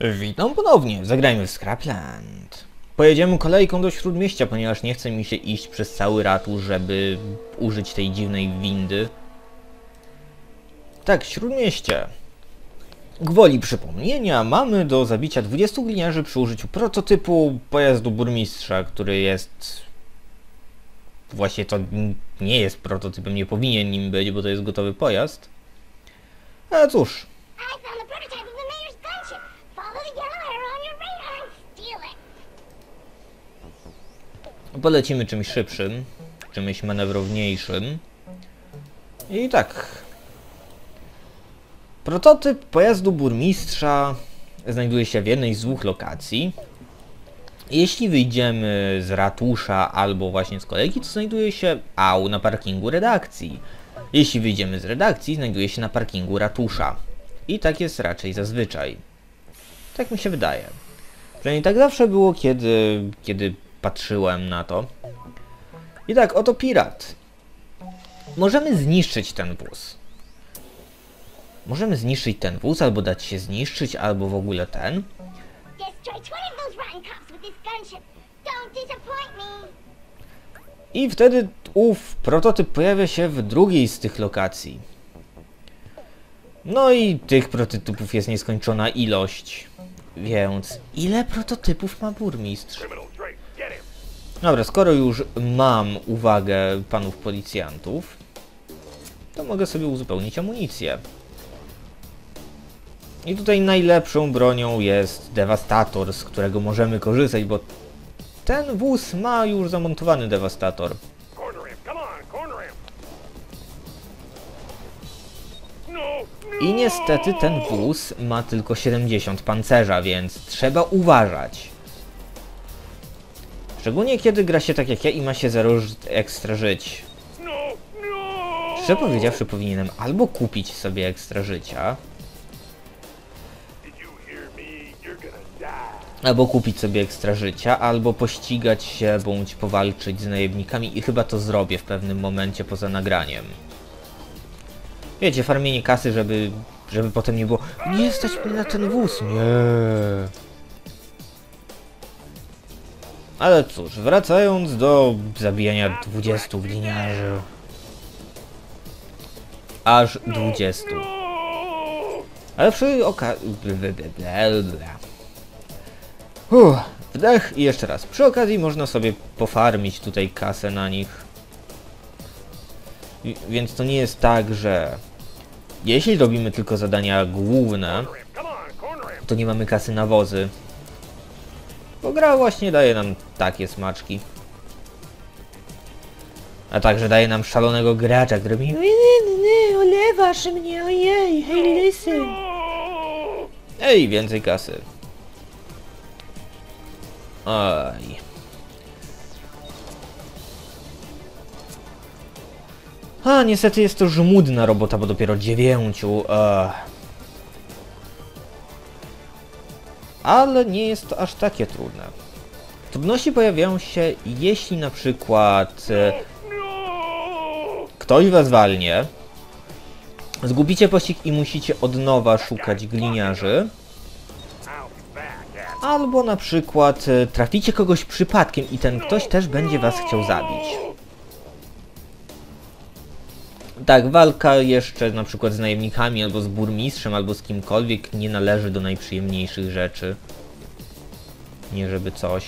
Witam ponownie, zagrajmy w Scrapland. Pojedziemy kolejką do Śródmieścia, ponieważ nie chce mi się iść przez cały ratusz, żeby użyć tej dziwnej windy. Tak, Śródmieście. Gwoli przypomnienia, mamy do zabicia 20 gliniarzy przy użyciu prototypu pojazdu burmistrza, który jest... Właśnie to nie jest prototypem, nie powinien nim być, bo to jest gotowy pojazd. Ale cóż, I found the prototype of the mayor's gunship. Follow the yellow arrow on your radar and steal it. Polecimy czymś szybszym, czymś manewrowniejszym. I tak. Prototyp pojazdu burmistrza znajduje się w jednej z dwóch lokacji. Jeśli wyjdziemy z ratusza albo właśnie z kolejki, to znajduje się AU na parkingu redakcji. Jeśli wyjdziemy z redakcji, znajduje się na parkingu ratusza. I tak jest raczej zazwyczaj. Tak mi się wydaje. Przynajmniej tak zawsze było, kiedy, kiedy patrzyłem na to. I tak, oto pirat. Możemy zniszczyć ten wóz. Możemy zniszczyć ten wóz, albo dać się zniszczyć, albo w ogóle ten. Destroy 20 of those rotten cops with this gunship. Don't disappoint me. I wtedy ów prototyp pojawia się w drugiej z tych lokacji. No i tych prototypów jest nieskończona ilość. Więc ile prototypów ma burmistrz? Dobra, skoro już mam uwagę panów policjantów, to mogę sobie uzupełnić amunicję. I tutaj najlepszą bronią jest dewastator, z którego możemy korzystać, bo ten wóz ma już zamontowany no! I niestety ten wóz ma tylko 70 pancerza, więc trzeba uważać. Szczególnie kiedy gra się tak jak ja i ma się 0 ż- ekstra żyć. Szczerze powiedziawszy, powinienem albo kupić sobie ekstra życia, albo kupić sobie ekstra życia, albo pościgać się bądź powalczyć z najemnikami i chyba to zrobię w pewnym momencie poza nagraniem. Wiecie, farmienie kasy, żeby, żeby potem nie było Nie stać mnie na ten wóz, nie. Ale cóż, wracając do zabijania 20 gliniarzy. Aż 20. No! Ale przy okazji... Wdech i jeszcze raz. Przy okazji można sobie pofarmić tutaj kasę na nich. Więc to nie jest tak, że jeśli robimy tylko zadania główne, to nie mamy kasy na wozy. Bo gra właśnie daje nam takie smaczki. A także daje nam szalonego gracza, który mi... Olewasz mnie, ojej, hej, listen. Ej, więcej kasy. Oj. A, niestety jest to żmudna robota, bo dopiero dziewięciu. Ech. Ale nie jest to aż takie trudne. Trudności pojawiają się, jeśli na przykład e, ktoś was walnie, zgubicie pościg i musicie od nowa szukać gliniarzy, albo na przykład e, traficie kogoś przypadkiem i ten ktoś też będzie was chciał zabić. Tak, walka jeszcze na przykład z najemnikami, albo z burmistrzem, albo z kimkolwiek nie należy do najprzyjemniejszych rzeczy. Nie żeby coś.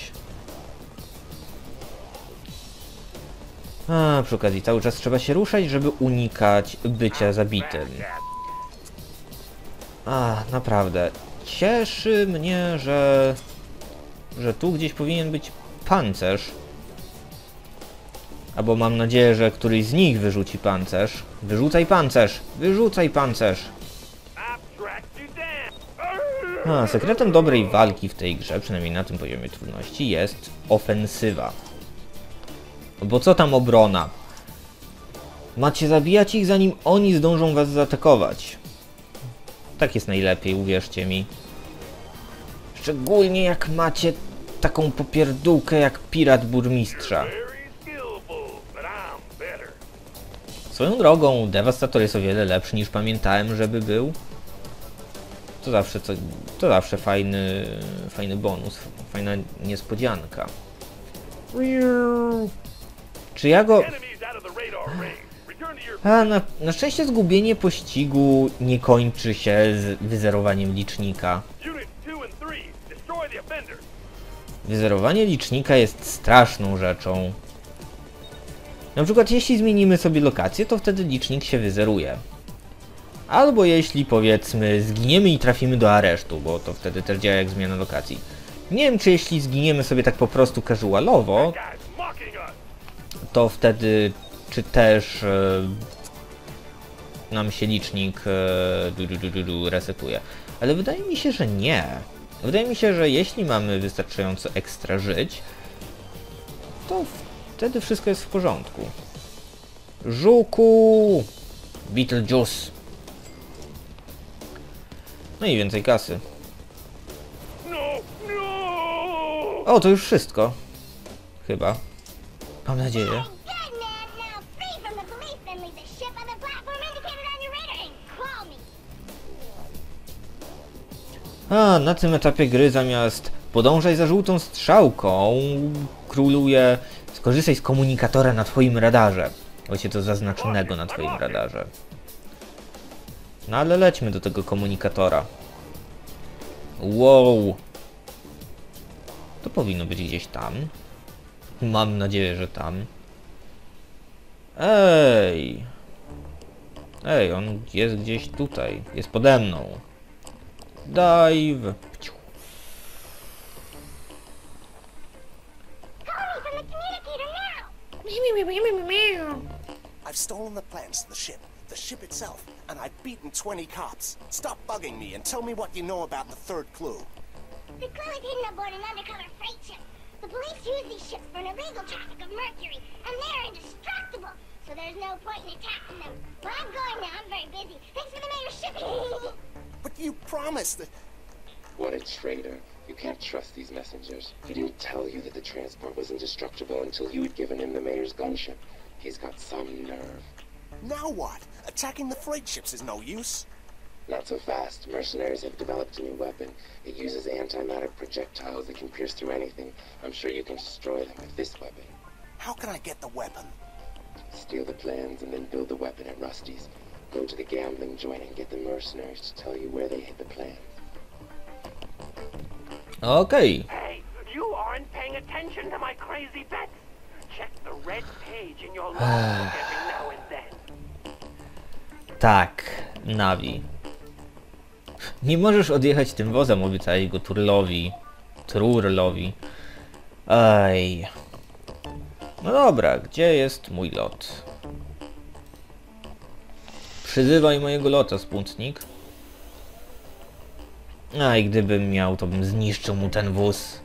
A, przy okazji cały czas trzeba się ruszać, żeby unikać bycia zabitym. A, naprawdę. Cieszy mnie, że... że tu gdzieś powinien być pancerz. Albo mam nadzieję, że któryś z nich wyrzuci pancerz. Wyrzucaj pancerz! Wyrzucaj pancerz! A, sekretem dobrej walki w tej grze, przynajmniej na tym poziomie trudności, jest ofensywa. Bo co tam obrona? Macie zabijać ich zanim oni zdążą was zaatakować. Tak jest najlepiej, uwierzcie mi. Szczególnie jak macie taką popierdółkę jak pirat burmistrza. Swoją drogą, Devastator jest o wiele lepszy niż pamiętałem, żeby był. To zawsze, co, to zawsze fajny, fajny bonus, fajna niespodzianka. Czy ja go... To A, na, na szczęście zgubienie pościgu nie kończy się z wyzerowaniem licznika. unit 2 and 3. Destroy the offenders. Wyzerowanie licznika jest straszną rzeczą. Na przykład jeśli zmienimy sobie lokację, to wtedy licznik się wyzeruje. Albo jeśli powiedzmy zginiemy i trafimy do aresztu, bo to wtedy też działa jak zmiana lokacji. Nie wiem czy jeśli zginiemy sobie tak po prostu casualowo, to wtedy czy też e, nam się licznik e, du, du, du, resetuje. Ale wydaje mi się, że nie. Wydaje mi się, że jeśli mamy wystarczająco ekstra żyć, to wtedy wszystko jest w porządku. Żuku! Beetlejuice! No i więcej kasy. No, no. O, to już wszystko. Chyba. Mam nadzieję. And call me. A, na tym etapie gry zamiast podążaj za żółtą strzałką, króluje skorzystaj z komunikatora na twoim radarze. Właściwie to zaznaczonego na twoim radarze. No ale lećmy do tego komunikatora. Wow. To powinno być gdzieś tam. Mam nadzieję, że tam. Ej. Ej, on jest gdzieś tutaj. Jest pode mną. Dive. The ship, itself, and I've beaten 20 cops. Stop bugging me and tell me what you know about the third clue. The clue is hidden aboard an undercover freight ship. The police use these ships for an illegal traffic of mercury, and they're indestructible, so there's no point in attacking them. Well, I'm going now. I'm very busy. Thanks for the mayor's shipping. But you promised that. What a traitor. You can't trust these messengers. He didn't tell you that the transport was indestructible until you had given him the mayor's gunship. He's got some nerve. Now what? Attacking the freight ships is no use. Not so fast. Mercenaries have developed a new weapon. It uses antimatter projectiles that can pierce through anything. I'm sure you can destroy them with this weapon. How can I get the weapon? Steal the plans and then build the weapon at Rusty's. Go to the gambling joint and get the mercenaries to tell you where they hid the plans. Okay. Hey, you aren't paying attention to my crazy bets. Check the red page in your logbook every now and then. Tak, Navi. Nie możesz odjechać tym wozem, obiecali go Turlowi. Trurlowi. Ej. No dobra, gdzie jest mój lot? Przyzywaj mojego lota, Spuntnik. A i gdybym miał, to bym zniszczył mu ten wóz.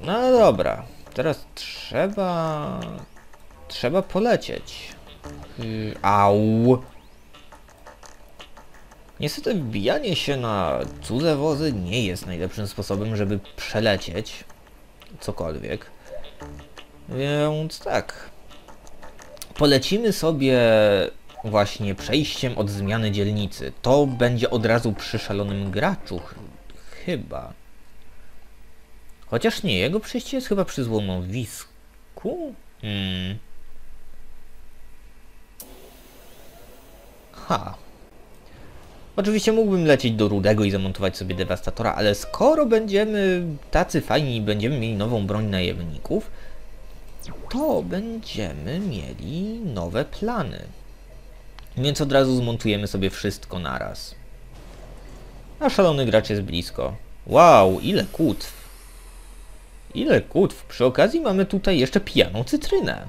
No dobra, teraz trzeba... Trzeba polecieć. Y, Au. Niestety wbijanie się na cudze wozy nie jest najlepszym sposobem, żeby przelecieć cokolwiek. Więc tak. Polecimy sobie właśnie przejściem od zmiany dzielnicy. To będzie od razu przy szalonym graczu. ch- Chyba. Chociaż nie, jego przejście jest chyba przy złomowisku? Hmm. Ha. Oczywiście mógłbym lecieć do Rudego i zamontować sobie dewastatora, ale skoro będziemy tacy fajni i będziemy mieli nową broń najemników, to będziemy mieli nowe plany. Więc od razu zmontujemy sobie wszystko naraz. A szalony gracz jest blisko. Wow, ile kutw. Ile kutw. Przy okazji mamy tutaj jeszcze pijaną cytrynę.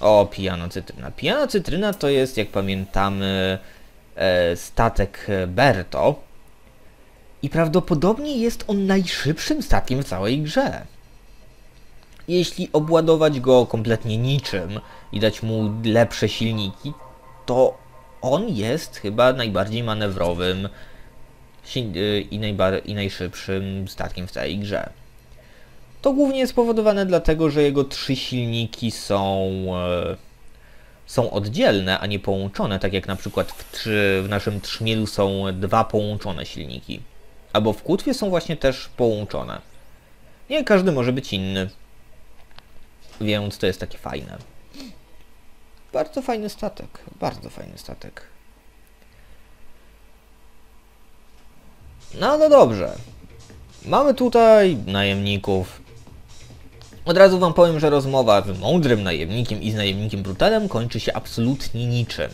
O, pijana cytryna. Pijana cytryna to jest, jak pamiętamy, e, statek e, Berto. I prawdopodobnie jest on najszybszym statkiem w całej grze. Jeśli obładować go kompletnie niczym i dać mu lepsze silniki, to on jest chyba najbardziej manewrowym y, i, najbar- i najszybszym statkiem w całej grze. To głównie jest spowodowane dlatego, że jego trzy silniki są, e, są oddzielne, a nie połączone, tak jak na przykład w, trzy, w naszym trzmielu są dwa połączone silniki. Albo w kutwie są właśnie też połączone. Nie każdy może być inny. Więc to jest takie fajne. Bardzo fajny statek. Bardzo fajny statek. No no dobrze. Mamy tutaj najemników. Od razu wam powiem, że rozmowa z mądrym najemnikiem i z najemnikiem brutalem kończy się absolutnie niczym.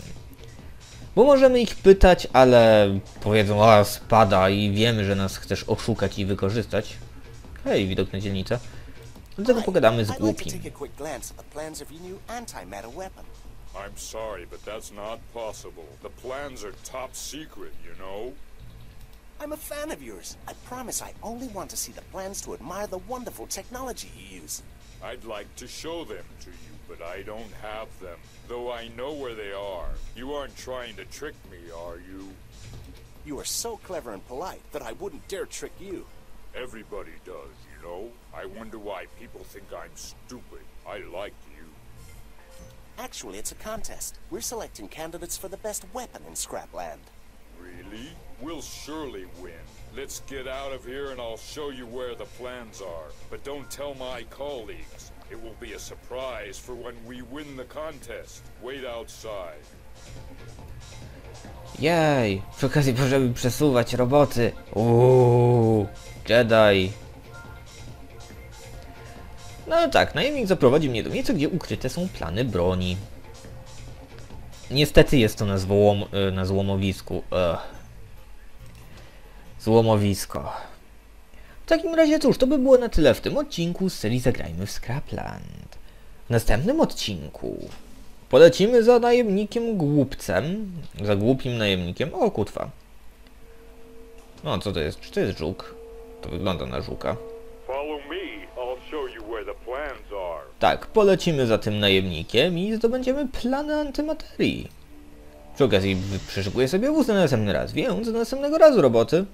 Bo możemy ich pytać, ale powiedzą, a spada i wiemy, że nas chcesz oszukać i wykorzystać. Hej, widok na dzielnicę. Dlatego pogadamy z głupim. I'm sorry, but that's not possible. The plans are top secret, you know? I'm a fan of yours. I promise I only want to see the plans to admire the wonderful technology you use. I'd like to show them to you, but I don't have them. Though I know where they are. You aren't trying to trick me, are you? You are so clever and polite that I wouldn't dare trick you. Everybody does, you know? I wonder why people think I'm stupid. I like you. Actually, it's a contest. We're selecting candidates for the best weapon in Scrapland. Really? We'll surely win. Let's get out of here and I'll show you where the plans are. But don't tell my colleagues. It will be a surprise for when we win the contest. Wait outside. Jej, przy okazji możemy przesuwać roboty. Uuu, Jedi. No tak, najemnik zaprowadzi mnie do miejsca, gdzie ukryte są plany broni. Niestety jest to na, złom, y, na złomowisku. Ugh. Złomowisko. W takim razie cóż, to by było na tyle w tym odcinku z serii Zagrajmy w Scrapland. W następnym odcinku Polecimy za najemnikiem głupcem. Za głupim najemnikiem. O, kutwa. No, co to jest? Czy to jest żuk? To wygląda na żuka. Follow me. I'll show you where the plans are. Tak, polecimy za tym najemnikiem i zdobędziemy plany antymaterii. Przy okazji przyszykuję sobie wóz na następny raz, więc do następnego razu roboty.